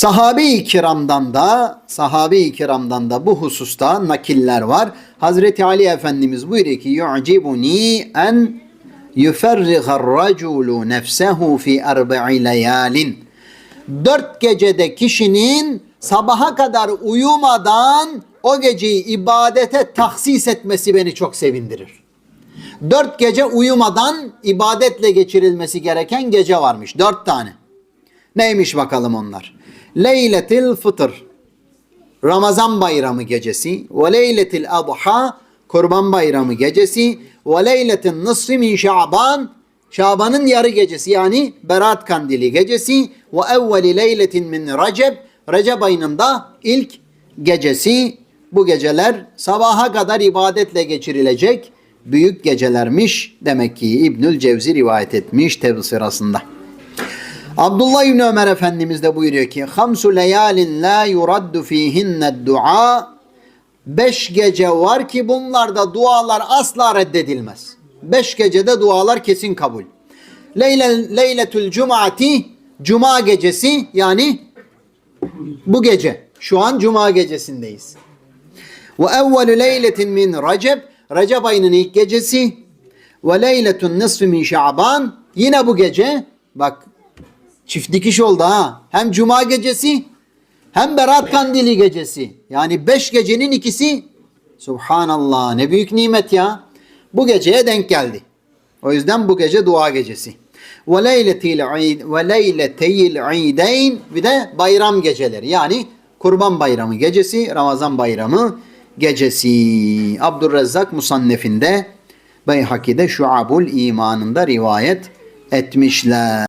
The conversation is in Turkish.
Sahabe-i kiramdan da sahabe-i kiramdan da bu hususta nakiller var. Hazreti Ali Efendimiz buyuruyor ki yu'cibuni en yuferrigar raculu nefsehu fi erbe'i leyalin. Dört gecede kişinin sabaha kadar uyumadan o geceyi ibadete tahsis etmesi beni çok sevindirir. Dört gece uyumadan ibadetle geçirilmesi gereken gece varmış. Dört tane. Neymiş bakalım onlar? Leyletil fıtır. Ramazan bayramı gecesi. Ve leyletil adha. Kurban bayramı gecesi. Ve leyletin nısfi min şaban. Şaban'ın yarı gecesi yani Berat Kandili gecesi. Ve evveli leyletin min Recep. Recep ayının da ilk gecesi. Bu geceler sabaha kadar ibadetle geçirilecek büyük gecelermiş. Demek ki İbnül Cevzi rivayet etmiş tebsirasında. Abdullah İbni Ömer Efendimiz de buyuruyor ki Hamsu leyalin la yuraddu fihinne dua Beş gece var ki bunlarda dualar asla reddedilmez. Beş gecede dualar kesin kabul. Leyle, Leyletül Cumati Cuma gecesi yani bu gece. Şu an Cuma gecesindeyiz. Ve evvelü leyletin min Recep Recep ayının ilk gecesi ve leyletun nisfi min Şaban yine bu gece bak çift dikiş oldu ha. Hem cuma gecesi hem Berat Kandili gecesi. Yani beş gecenin ikisi Subhanallah ne büyük nimet ya. Bu geceye denk geldi. O yüzden bu gece dua gecesi. Ve leyleteyil idayn bir de bayram geceleri. Yani Kurban Bayramı gecesi, Ramazan Bayramı gecesi. Abdurrezzak Musannef'inde Beyhaki'de Şuabul İmanında rivayet etmişler.